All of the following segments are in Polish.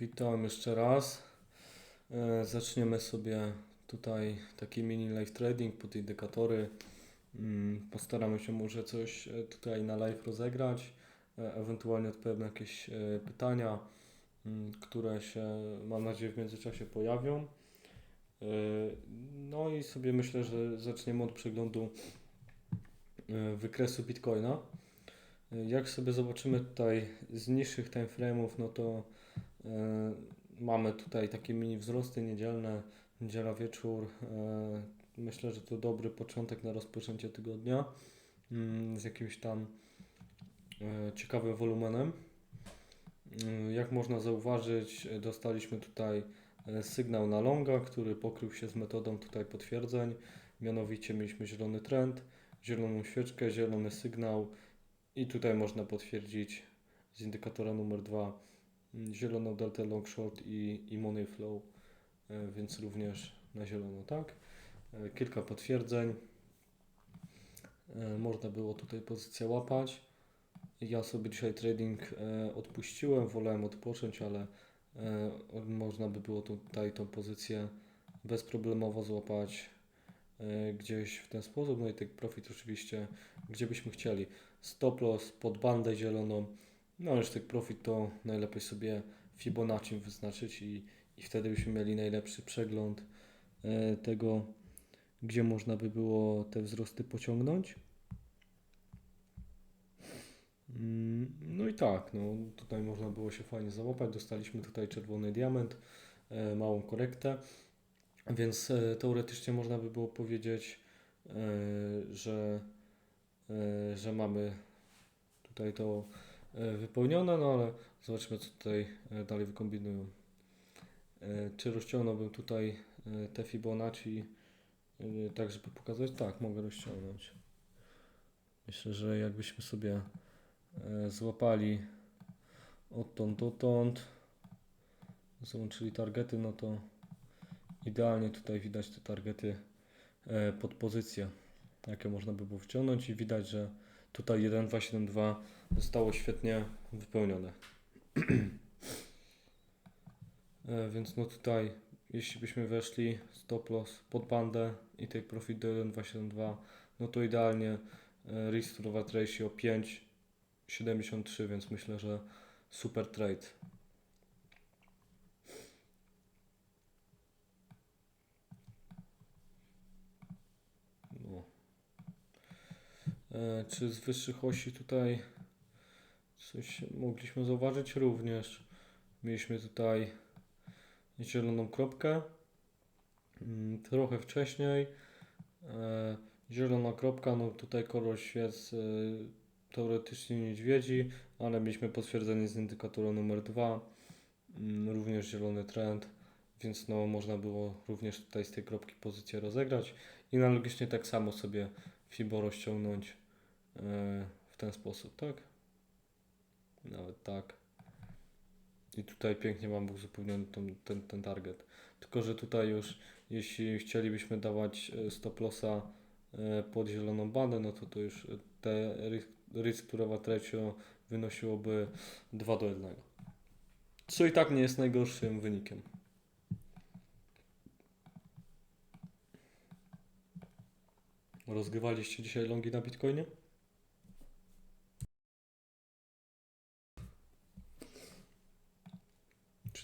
Witam jeszcze raz. E, Zaczniemy sobie tutaj taki mini live trading pod indykatory. Mm, Postaramy się może coś e, tutaj na live rozegrać, e, ewentualnie odpowiem na jakieś pytania, mm, które się mam nadzieję w międzyczasie pojawią. No i sobie myślę, że zaczniemy od przeglądu wykresu Bitcoina. Jak sobie zobaczymy tutaj z niższych timeframe'ów, no to Mamy tutaj takie mini wzrosty niedzielne, niedziela wieczór. E, Myślę, że to dobry początek na rozpoczęcie tygodnia mm, z jakimś tam e, ciekawym wolumenem. Jak można zauważyć, e, dostaliśmy tutaj e, sygnał na longa, który pokrył się z metodą tutaj potwierdzeń. Mianowicie mieliśmy zielony trend, zieloną świeczkę, zielony sygnał i tutaj można potwierdzić z indykatora numer 2 zieloną deltę long short i, i money flow, e, więc również na zielono, tak? E, Kilka potwierdzeń. E, Można było tutaj pozycję łapać. Ja sobie dzisiaj trading odpuściłem, wolałem odpocząć, ale można by było tutaj tą pozycję bezproblemowo złapać gdzieś w ten sposób. No i ten profit oczywiście gdzie byśmy chcieli. Stop loss pod bandę zieloną. No już tych profit to najlepiej sobie Fibonacci wyznaczyć i, i wtedy byśmy mieli najlepszy przegląd e, tego, gdzie można by było te wzrosty pociągnąć. Mm, No i tak, no tutaj można było się fajnie załapać. Dostaliśmy tutaj czerwony diament, e, małą korektę, więc e, teoretycznie można by było powiedzieć, że, że mamy tutaj to wypełnione, no ale zobaczmy co tutaj e, dalej wykombinują. E, Czy rozciągnąłbym tutaj e, te Fibonacci e, tak, żeby pokazać? Tak, mogę rozciągnąć. Myślę, że jakbyśmy sobie e, złapali odtąd dotąd, załączyli targety, no to idealnie tutaj widać te targety e, pod pozycję, jakie można by było wciągnąć i widać, że tutaj 1272 zostało świetnie wypełnione. E, Więc no tutaj, jeśli byśmy weszli stop loss pod bandę i take profit do 1272, no to idealnie e, risk to ratio 5,73, więc myślę, że super trade. No. E, Czy z wyższych osi tutaj coś mogliśmy zauważyć? Również mieliśmy tutaj zieloną kropkę. Mm, Trochę wcześniej. E, Zielona kropka, no tutaj kolor świec e, teoretycznie niedźwiedzi, ale mieliśmy potwierdzenie z indykatoru numer 2. Również zielony trend, więc no można było również tutaj z tej kropki pozycję rozegrać i analogicznie tak samo sobie Fibo rozciągnąć e, w ten sposób, tak? Nawet tak. I tutaj pięknie mam uzupełniony ten, ten, ten target. Tylko, że tutaj już, jeśli chcielibyśmy dawać e, stop lossa e, pod zieloną bandę, no to to już e, te risk, risk to reward ratio wynosiłoby 2 do 1. Co i tak nie jest najgorszym wynikiem. Rozgrywaliście dzisiaj longi na Bitcoinie?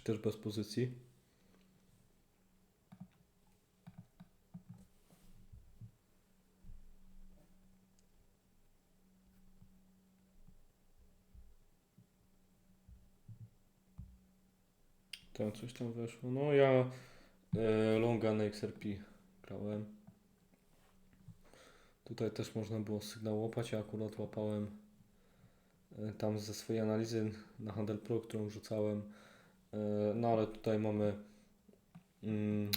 Czy też bez pozycji? Tam coś tam weszło. No ja e, longa na XRP grałem. Tutaj też można było sygnał łapać. Ja akurat łapałem e, tam ze swojej analizy na Handel Pro, którą rzucałem. E, No ale tutaj mamy, mm,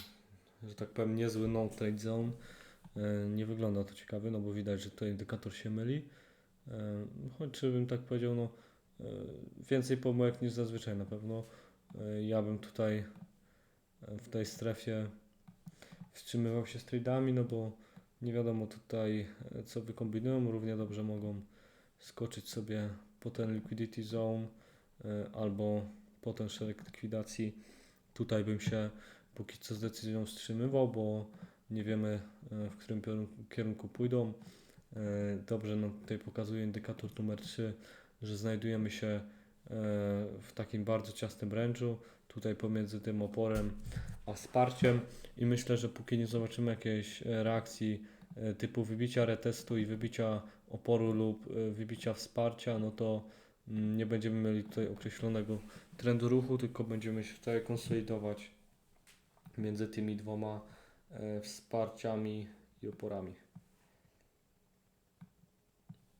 że tak powiem, niezły no-trade zone. E, Nie wygląda to ciekawie, no bo widać, że tutaj indykator się myli. E, Choć bym tak powiedział, no więcej pomyłek niż zazwyczaj na pewno. Ja bym tutaj w tej strefie wstrzymywał się z trade'ami, no bo nie wiadomo tutaj co wykombinują. Równie dobrze mogą skoczyć sobie po ten liquidity zone albo potem szereg likwidacji. Tutaj bym się póki co z decyzją wstrzymywał, bo nie wiemy e, w którym kierunku pójdą. E, Dobrze nam tutaj pokazuje indykator numer 3, że znajdujemy się e, w takim bardzo ciasnym range'u, tutaj pomiędzy tym oporem a wsparciem i myślę, że póki nie zobaczymy jakiejś reakcji typu wybicia retestu i wybicia oporu lub wybicia wsparcia, no to nie będziemy mieli tutaj określonego trendu ruchu, tylko będziemy się tutaj konsolidować między tymi dwoma e, wsparciami i oporami.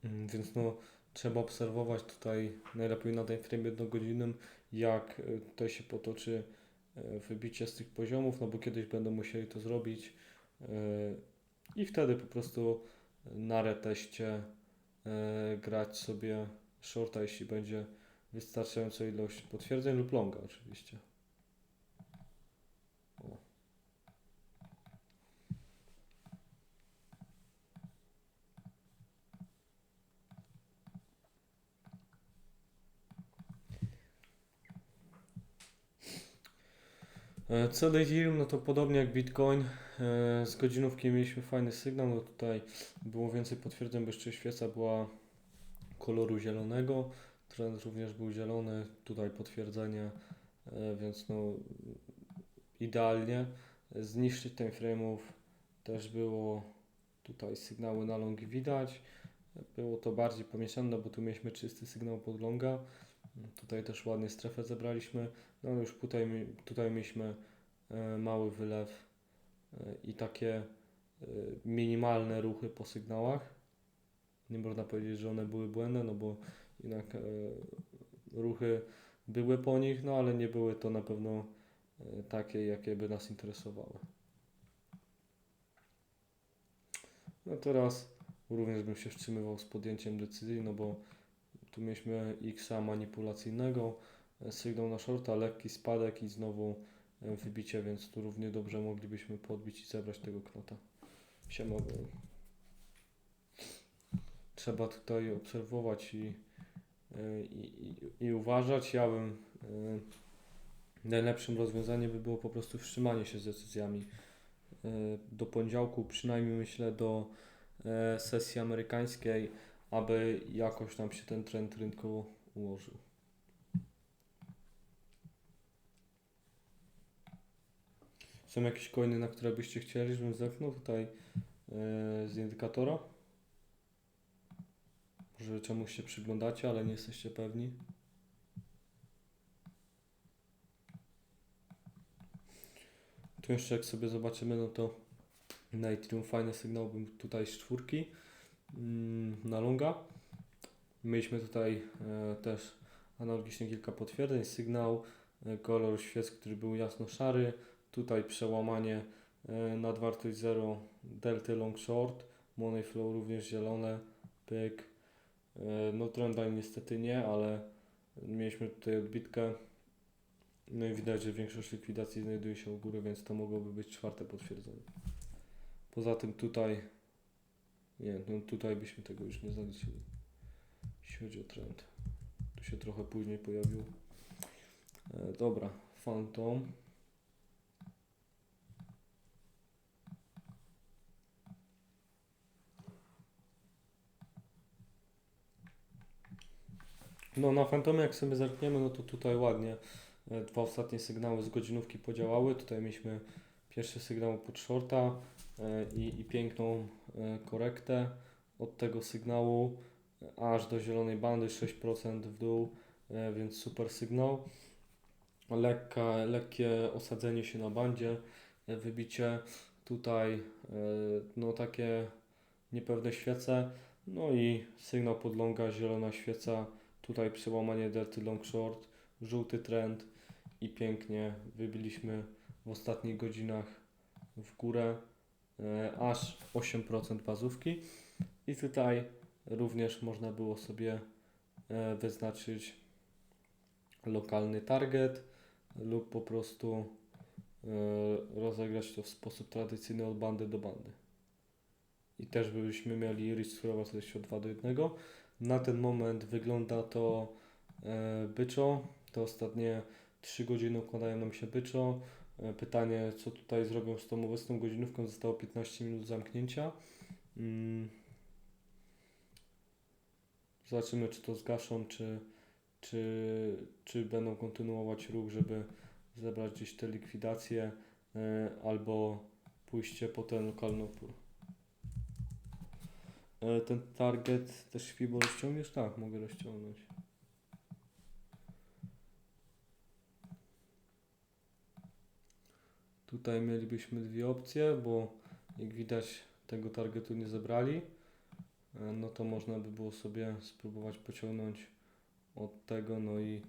Mm, Więc no, trzeba obserwować tutaj najlepiej na tym frame jednogodzinnym, jak e, tutaj się potoczy e, wybicie z tych poziomów, no bo kiedyś będą musieli to zrobić i wtedy po prostu na reteście grać sobie shorta, jeśli będzie wystarczająca ilość potwierdzeń lub longa oczywiście. O. E, Cel Ethereum, no to podobnie jak Bitcoin, e, z godzinówki mieliśmy fajny sygnał, no tutaj było więcej potwierdzeń, bo jeszcze świeca była koloru zielonego, trend również był zielony, tutaj potwierdzenie, e, więc no idealnie. Z niższych timeframe'ów też było tutaj sygnały na longi widać, było to bardziej pomieszane, bo tu mieliśmy czysty sygnał pod longa, tutaj też ładnie strefę zebraliśmy, no ale już tutaj, tutaj mieliśmy e, mały wylew e, i takie minimalne ruchy po sygnałach. Nie można powiedzieć, że one były błędne, no bo jednak e, ruchy były po nich, no ale nie były to na pewno e, takie, jakie by nas interesowały. No teraz również bym się wstrzymywał z podjęciem decyzji, no bo tu mieliśmy X manipulacyjnego, e, sygnał na shorta, lekki spadek i znowu e, wybicie, więc tu równie dobrze moglibyśmy podbić i zebrać tego knota. Mogło. Trzeba tutaj obserwować i, i, i, uważać. Ja bym e, najlepszym rozwiązaniem by było po prostu wstrzymanie się z decyzjami e, do poniedziałku, przynajmniej myślę do e, sesji amerykańskiej, aby jakoś nam się ten trend rynku ułożył. Są jakieś coiny, na które byście chcieli, żebym zerknął tutaj z indykatora? Może czemuś się przyglądacie, ale nie jesteście pewni? Tu jeszcze jak sobie zobaczymy, no to na Ethereum fajny sygnał był tutaj z czwórki mm, na longa. Mieliśmy tutaj e, też analogicznie kilka potwierdzeń. Sygnał, e, kolor świec, który był jasno szary. Tutaj przełamanie e, nad wartość 0 delty long short. Money flow również zielone. Pyk. E, no trendline niestety nie, ale mieliśmy tutaj odbitkę. No i widać, że większość likwidacji znajduje się u góry, więc to mogłoby być czwarte potwierdzenie. Poza tym tutaj nie, no tutaj byśmy tego już nie zaliczyli. Jeśli chodzi o trend. Tu się trochę później pojawił. E, dobra, Phantom. No na Phantomie jak sobie zerkniemy, no to tutaj ładnie e, dwa ostatnie sygnały z godzinówki podziałały. Tutaj mieliśmy pierwszy sygnał pod shorta e, i, i piękną e, korektę od tego sygnału aż do zielonej bandy 6% w dół, więc super sygnał. Lekka, lekkie osadzenie się na bandzie, wybicie tutaj, no takie niepewne świece, no i sygnał pod longa, zielona świeca, tutaj przełamanie delty long short, żółty trend i pięknie wybiliśmy w ostatnich godzinach w górę e, aż 8% bazówki i tutaj również można było sobie e, wyznaczyć lokalny target lub po prostu e, rozegrać to w sposób tradycyjny od bandy do bandy. I też byśmy mieli risk sprawowalność od 2 do 1. Na ten moment wygląda to e, byczo. te ostatnie 3 godziny układają nam się byczo. E, Pytanie, co tutaj zrobią z tą obecną godzinówką, zostało 15 minut zamknięcia. Mm. Zobaczymy, czy to zgaszą, czy, czy, czy będą kontynuować ruch, żeby zebrać gdzieś te likwidacje, e, albo pójście po ten lokalny opór. Ten target też FIBO rozciągniesz? Tak, mogę rozciągnąć. Tutaj mielibyśmy dwie opcje, bo jak widać tego targetu nie zebrali. E, No to można by było sobie spróbować pociągnąć od tego, no i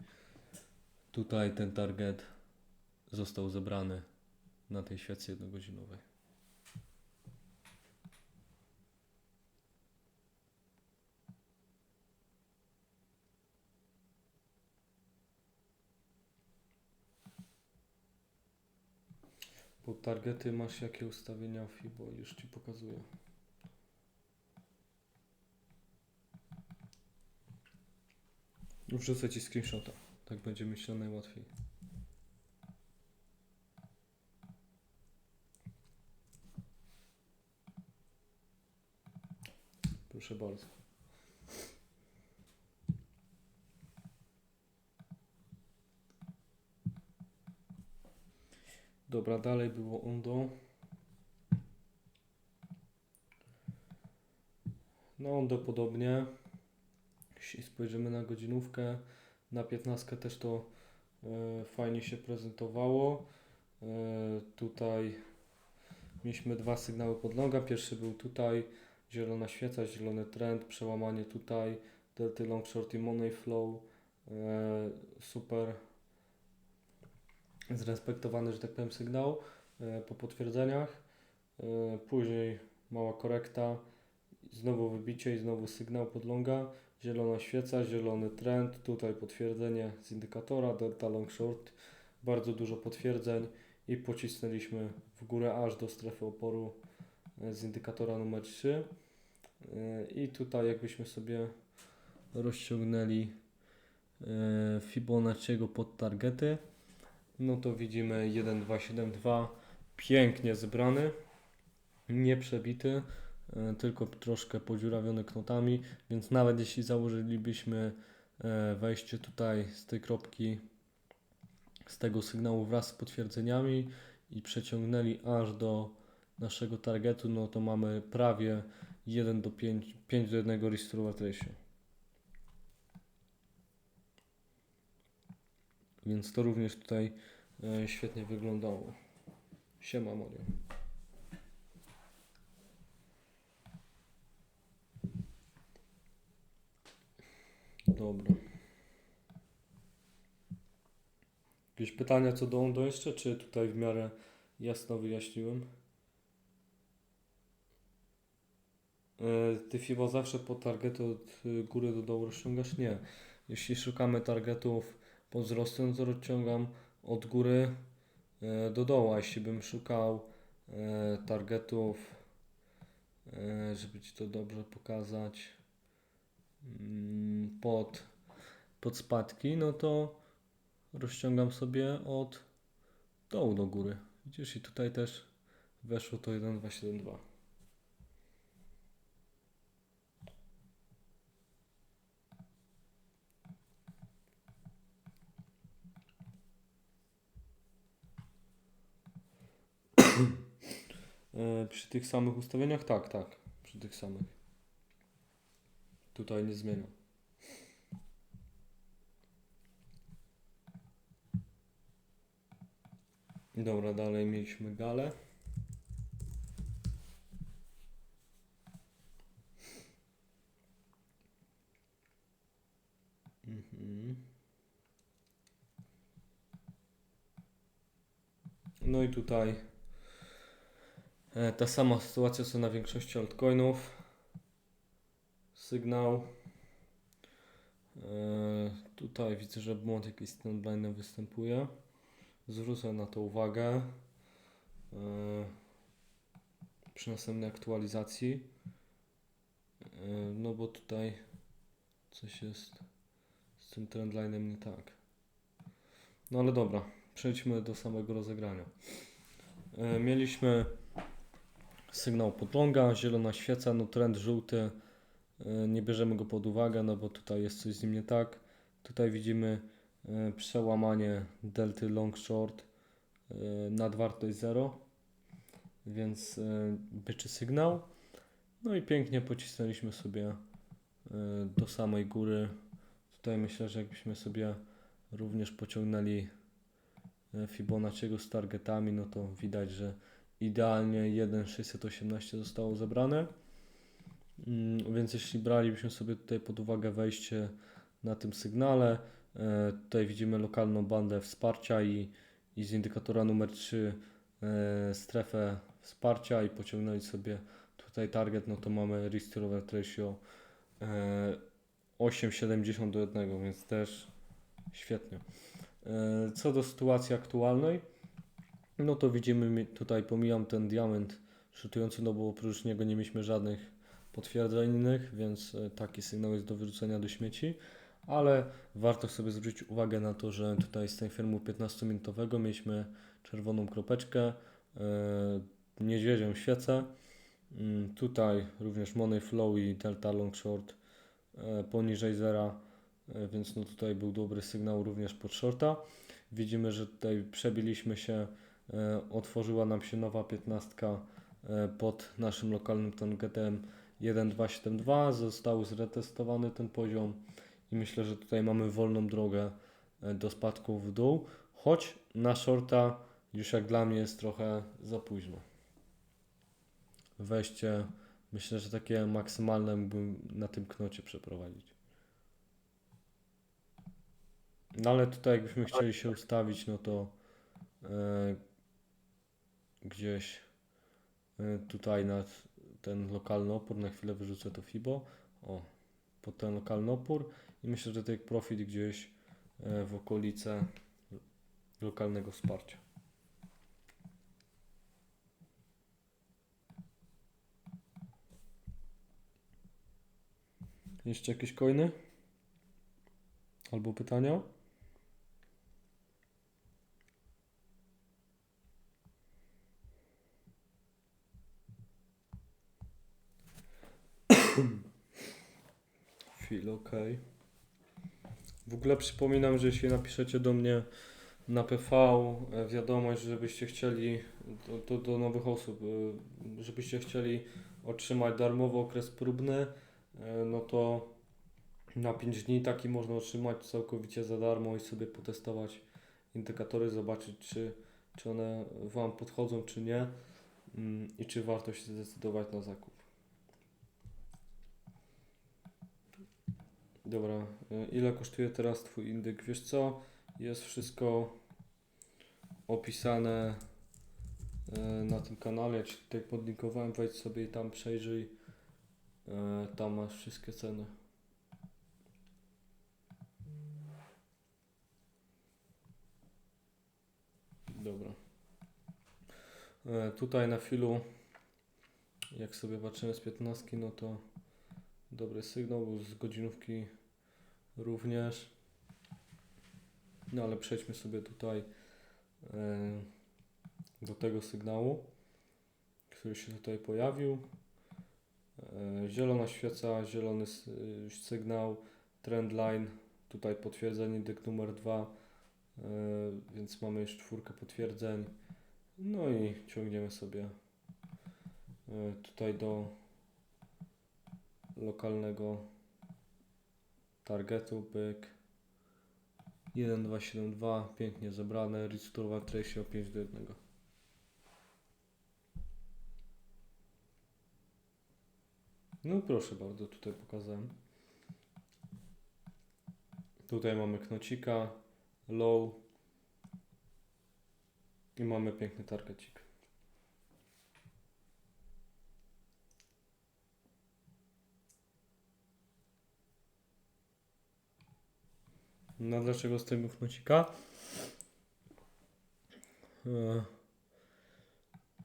tutaj ten target został zebrany na tej świecy jednogodzinowej. Pod targety masz jakie ustawienia FIBO? Już Ci pokazuję. Wrzucę Ci screenshota. Tak będzie myślę najłatwiej. Proszę bardzo. Dobra, dalej było Ondo. No Ondo podobnie. Jeśli spojrzymy na godzinówkę, na 15 też to e, fajnie się prezentowało. E, tutaj mieliśmy dwa sygnały podloga. Pierwszy był tutaj, zielona świeca, zielony trend, przełamanie tutaj, delty long short i money flow. E, super zrespektowany, że tak powiem, sygnał e, po potwierdzeniach. E, Później mała korekta, znowu wybicie i znowu sygnał podlonga. Zielona świeca, zielony trend, tutaj potwierdzenie z indykatora, delta long short, bardzo dużo potwierdzeń i pocisnęliśmy w górę aż do strefy oporu e, z indykatora numer 3. E, I tutaj jakbyśmy sobie rozciągnęli Fibonacciego pod targety, no to widzimy 1272 pięknie zebrany, nie przebity, e, tylko troszkę podziurawiony knotami, więc nawet jeśli założylibyśmy e, wejście tutaj z tej kropki, z tego sygnału wraz z potwierdzeniami i przeciągnęli aż do naszego targetu, no to mamy prawie 1 do 5, 5 do 1 restore ratio. Więc to również tutaj e, świetnie wyglądało. Siema Mario. Dobra. Jakieś pytania co do Ondo jeszcze, czy tutaj w miarę jasno wyjaśniłem? E, Ty FIBO zawsze po targetu od y, góry do dołu rozciągasz? Nie. Jeśli szukamy targetów pod wzrostem, to rozciągam od góry e, do dołu. A jeśli bym szukał e, targetów, e, żeby Ci to dobrze pokazać, mm, pod, pod spadki, no to rozciągam sobie od dołu do góry. Widzisz, i tutaj też weszło to 1,272. E, Przy tych samych ustawieniach? Tak, tak. Przy tych samych. Tutaj nie zmienia. Dobra, dalej mieliśmy galę. Mhm. No i tutaj e, ta sama sytuacja co na większości altcoinów. Sygnał. E, tutaj widzę, że błąd jakiś z trendline'em występuje. Zwrócę na to uwagę e, przy następnej aktualizacji. E, no bo tutaj coś jest z tym trendline'em nie tak. No ale dobra, przejdźmy do samego rozegrania. E, Mieliśmy sygnał podlonga, zielona świeca, no trend żółty, e, nie bierzemy go pod uwagę, no bo tutaj jest coś z nim nie tak. Tutaj widzimy e, przełamanie delty long short e, nad wartość 0, więc byczy sygnał. No i pięknie pocisnęliśmy sobie do samej góry. Tutaj myślę, że jakbyśmy sobie również pociągnęli Fibonacciego z targetami, no to widać, że idealnie 1,618 zostało zebrane. Mm, Więc jeśli bralibyśmy sobie tutaj pod uwagę wejście na tym sygnale, e, tutaj widzimy lokalną bandę wsparcia i, i z indikatora numer 3 e, strefę wsparcia i pociągnęli sobie tutaj target, no to mamy risk to reward ratio e, 8,70 do 1, więc też świetnie. E, Co do sytuacji aktualnej, no to widzimy tutaj, pomijam ten diament szytujący, no bo oprócz niego nie mieliśmy żadnych potwierdzeń innych, więc e, taki sygnał jest do wyrzucenia do śmieci, ale warto sobie zwrócić uwagę na to, że tutaj z tej firmy 15-minutowego mieliśmy czerwoną kropeczkę, e, niedźwiedzią świecę, Mm, tutaj również Money Flow i Delta Long Short e, poniżej zera, e, więc no tutaj był dobry sygnał również pod shorta. Widzimy, że tutaj przebiliśmy się, otworzyła nam się nowa 15 e, pod naszym lokalnym targetem 1272, został zretestowany ten poziom i myślę, że tutaj mamy wolną drogę e, do spadku w dół, choć na shorta już jak dla mnie jest trochę za późno. Wejście myślę, że takie maksymalne mógłbym na tym knocie przeprowadzić. No ale tutaj jakbyśmy chcieli się ustawić, no to e, gdzieś e, tutaj na ten lokalny opór, na chwilę wyrzucę to FIBO, o, pod ten lokalny opór i myślę, że take profit gdzieś e, w okolice lokalnego wsparcia. Jeszcze jakieś coiny? Albo pytania? Chwilę, ok. W ogóle przypominam, że jeśli napiszecie do mnie na PV e, wiadomość, żebyście chcieli do, do, do nowych osób, e, żebyście chcieli otrzymać darmowy okres próbny, e, no to na 5 dni taki można otrzymać całkowicie za darmo i sobie potestować indykatory, zobaczyć czy, czy one Wam podchodzą, czy nie mm, i czy warto się zdecydować na zakup. Dobra, y, ile kosztuje teraz Twój indyk? Wiesz co? Jest wszystko opisane y, na tym kanale. Ci tutaj podlinkowałem, wejdź sobie i tam przejrzyj. Y, Tam masz wszystkie ceny. Dobra. Tutaj na filu, jak sobie patrzymy z 15, no to dobry sygnał, z godzinówki również. No ale przejdźmy sobie tutaj e, do tego sygnału, który się tutaj pojawił. E, Zielona świeca, zielony y, sygnał, trendline, tutaj potwierdzenie indyk numer 2, więc mamy już czwórkę potwierdzeń. No i ciągniemy sobie e, tutaj do lokalnego targetu, byk 1272, pięknie zebrane, restore ratio 5 do 1. No proszę bardzo, tutaj pokazałem. Tutaj mamy knocika, low i mamy piękny targetik. No dlaczego z tego knocika? E,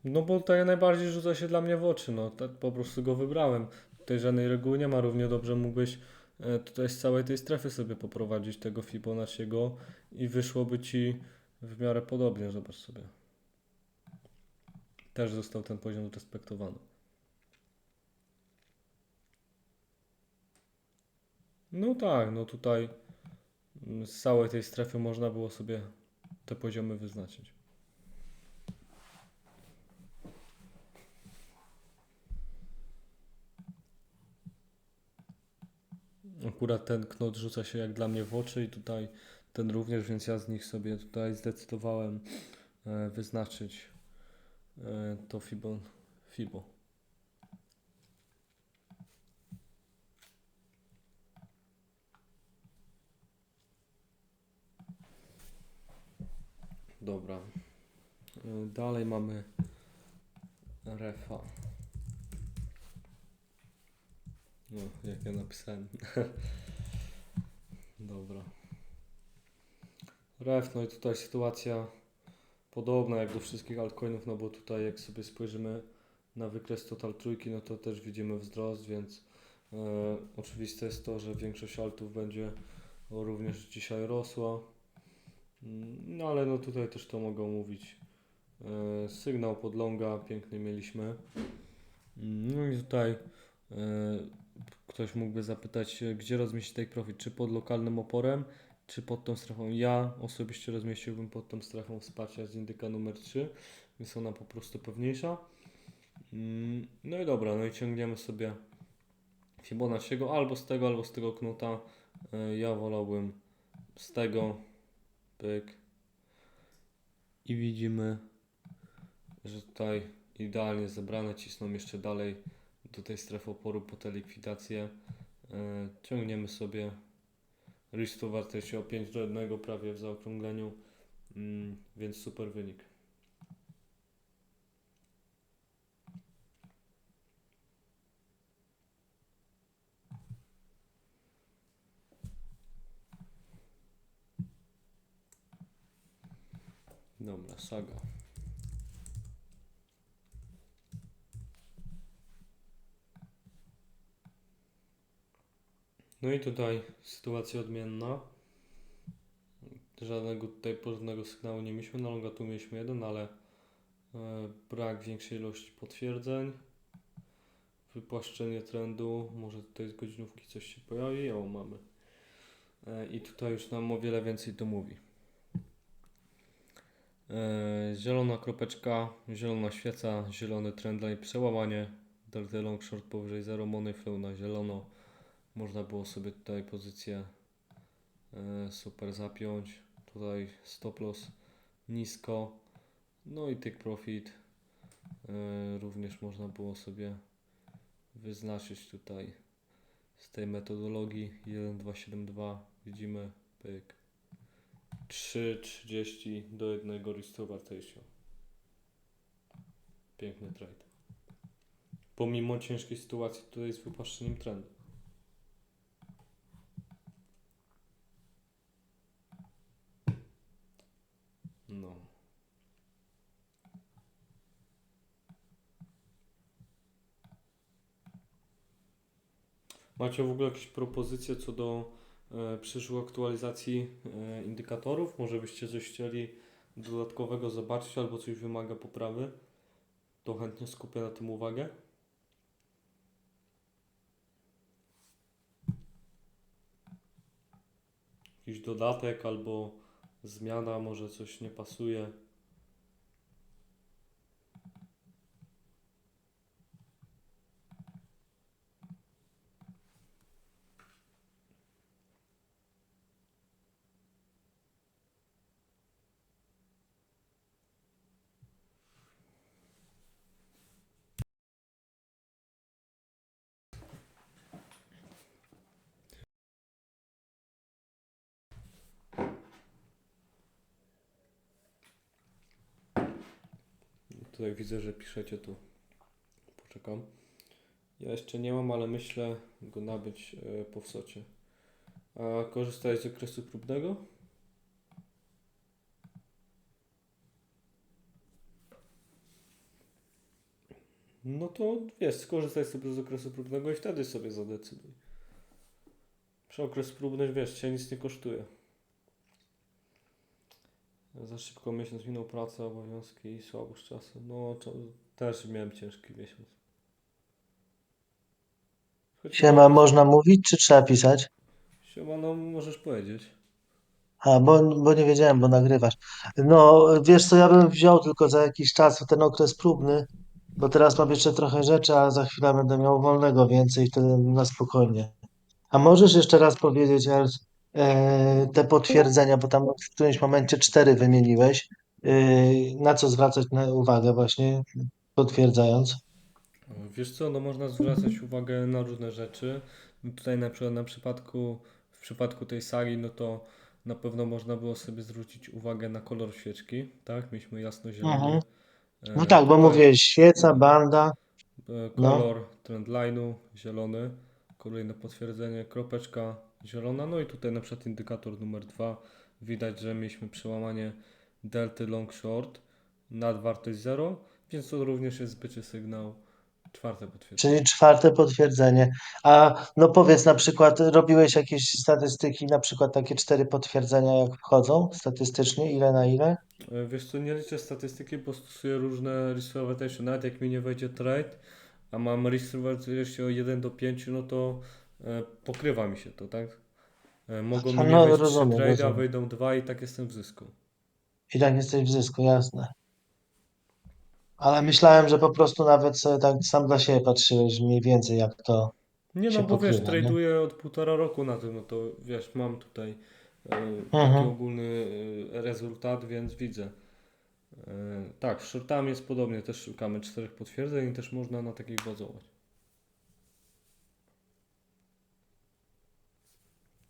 No bo tutaj najbardziej rzuca się dla mnie w oczy, no tak po prostu go wybrałem. Tutaj żadnej reguły nie ma, równie dobrze mógłbyś e, tutaj z całej tej strefy sobie poprowadzić tego Fibonacciego i wyszłoby Ci w miarę podobnie, zobacz sobie. Też został ten poziom respektowany. No tak, no tutaj z całej tej strefy można było sobie te poziomy wyznaczyć. Akurat ten knot rzuca się jak dla mnie w oczy i tutaj ten również, więc ja z nich sobie tutaj zdecydowałem e, wyznaczyć e, to Fibo. Fibo. Dobra. E, Dalej mamy refa. No, jak ja napisałem. Dobra. Ref, no i tutaj sytuacja podobna jak do wszystkich altcoinów, no bo tutaj jak sobie spojrzymy na wykres total trójki, no to też widzimy wzrost, więc e, oczywiste jest to, że większość altów będzie również dzisiaj rosła. No ale no tutaj też to mogą mówić. E, sygnał podlonga piękny mieliśmy. No i tutaj e, ktoś mógłby zapytać, e, gdzie rozmieścić take profit, czy pod lokalnym oporem, czy pod tą strefą. Ja osobiście rozmieściłbym pod tą strefą wsparcia z indyka numer 3, jest ona po prostu pewniejsza. Mm, No i dobra, no i ciągniemy sobie Fibonacciego albo z tego, albo z tego knuta. Ja wolałbym z tego, pyk. I widzimy, że tutaj idealnie zebrane cisną jeszcze dalej do tej strefy oporu po te likwidacje. E, Ciągniemy sobie Risk to wartości o 5 do 1 prawie w zaokrągleniu, mm, więc super wynik. Dobra, saga. No i tutaj sytuacja odmienna. Żadnego tutaj porządnego sygnału nie mieliśmy. Na longa tu mieliśmy jeden, ale e, brak większej ilości potwierdzeń. Wypłaszczenie trendu. Może tutaj z godzinówki coś się pojawi. O, mamy. E, I tutaj już nam o wiele więcej to mówi. E, zielona kropeczka, zielona świeca, zielony trendline, przełamanie. Delta long short powyżej 0, money flow na zielono. Można było sobie tutaj pozycję e, super zapiąć. Tutaj stop loss nisko. No i take profit e, również można było sobie wyznaczyć tutaj z tej metodologii 1272 widzimy pyk 3,30 do 1 restore ratio. Piękny trade. Pomimo ciężkiej sytuacji tutaj z wypłaszczeniem trendu. No. Macie w ogóle jakieś propozycje co do e, przyszłej aktualizacji e, indykatorów? Może byście coś chcieli dodatkowego zobaczyć albo coś wymaga poprawy? To chętnie skupię na tym uwagę. Jakiś dodatek albo zmiana, może coś nie pasuje. Tutaj widzę, że piszecie tu. Poczekam. Ja jeszcze nie mam, ale myślę go nabyć e, po wsocie. A korzystałeś z okresu próbnego? No to wiesz, skorzystaj sobie z okresu próbnego i wtedy sobie zadecyduj. Przy okres próbny, wiesz, cię nic nie kosztuje. Za szybko miesiąc minął praca, obowiązki i słabość czasu. No, też miałem ciężki miesiąc. Choć Siema, można mówić, czy trzeba pisać? Siema, no możesz powiedzieć. A, bo, bo nie wiedziałem, bo nagrywasz. No, wiesz co, ja bym wziął tylko za jakiś czas ten okres próbny, bo teraz mam jeszcze trochę rzeczy, a za chwilę będę miał wolnego więcej, wtedy na spokojnie. A możesz jeszcze raz powiedzieć, Ernst, e, te potwierdzenia, bo tam w którymś momencie cztery wymieniłeś, e, na co zwracać na uwagę właśnie, potwierdzając? Wiesz co, no można zwracać uwagę na różne rzeczy. No tutaj na przykład na przypadku, w przypadku tej sali, no to na pewno można było sobie zwrócić uwagę na kolor świeczki, tak? Mieliśmy jasno-zielony. Mhm. E, No tak, bo tutaj, mówiłeś świeca, banda, e, no. kolor trendline'u zielony, kolejne potwierdzenie, kropeczka zielona, no i tutaj na przykład indykator numer dwa. Widać, że mieliśmy przełamanie delty long short nad wartość 0, więc to również jest zbycie sygnał. Czwarte potwierdzenie. Czyli czwarte potwierdzenie. A no powiedz na przykład, robiłeś jakieś statystyki, na przykład takie cztery potwierdzenia, jak wchodzą statystycznie, ile na ile? E, Wiesz co, nie liczę statystyki, bo stosuję różne risk avertation. Nawet jak mi nie wejdzie trade, a mam risk avertation 1 do 5, no to pokrywa mi się to, tak? E, mogą mi A nie no, wejść 3 rozumiem, trade, a rozumiem. wejdą 2 i tak jestem w zysku. I tak jesteś w zysku, jasne. Ale myślałem, że po prostu nawet sobie tak sam dla siebie patrzyłeś mniej więcej, jak to Nie no, bo wiesz, pokrywa, nie? traduję od półtora roku na tym, no to wiesz, mam tutaj e, taki Mhm. ogólny e, rezultat, więc widzę. E, tak, z shortami jest podobnie, też szukamy czterech potwierdzeń i też można na takich bazować.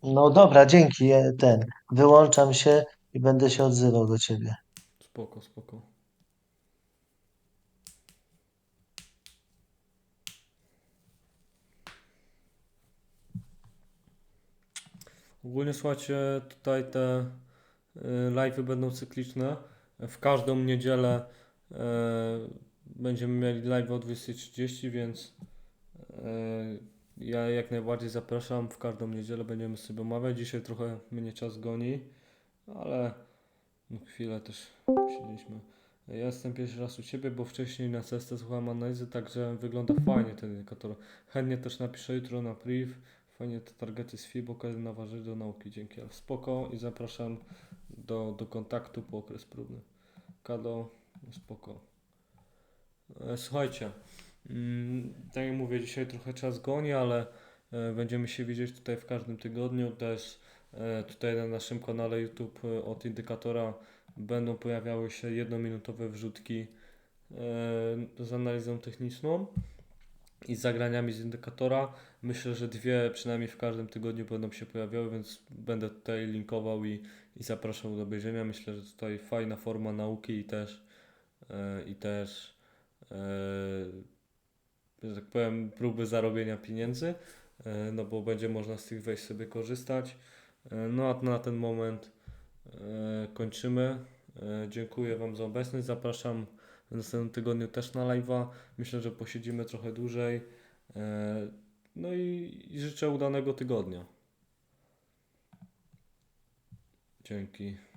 No dobra, dzięki, ten. Wyłączam się i będę się odzywał do ciebie. Spoko, spoko. Ogólnie słuchajcie, tutaj te y, live'y będą cykliczne. W każdą niedzielę y, będziemy mieli live o 20.30, więc y, ja jak najbardziej zapraszam. W każdą niedzielę będziemy sobie omawiać. Dzisiaj trochę mnie czas goni, ale no, chwilę też siedzieliśmy. Ja jestem pierwszy raz u Ciebie, bo wcześniej na CST słuchałem analizy, także wygląda fajnie ten indikator. Chętnie też napiszę jutro na priv. Fajnie te targety z FIBO, kiedy naważyć do nauki. Dzięki. Spoko i zapraszam do, do kontaktu po okres próbny. Kado, spoko. E, Słuchajcie, tak jak mówię, dzisiaj trochę czas goni, ale e, będziemy się widzieć tutaj w każdym tygodniu. Też e, tutaj na naszym kanale YouTube e, od indykatora będą pojawiały się jednominutowe wrzutki z analizą techniczną i zagraniami z indykatora. Myślę, że dwie przynajmniej w każdym tygodniu będą się pojawiały, więc będę tutaj linkował i, i zapraszał do obejrzenia. Myślę, że tutaj fajna forma nauki i też i też że tak powiem próby zarobienia pieniędzy, e, no bo będzie można z tych wejść sobie korzystać. E, no a na ten moment e, kończymy. Dziękuję Wam za obecność. Zapraszam w następnym tygodniu też na live'a. Myślę, że posiedzimy trochę dłużej. No i, i życzę udanego tygodnia. Dzięki.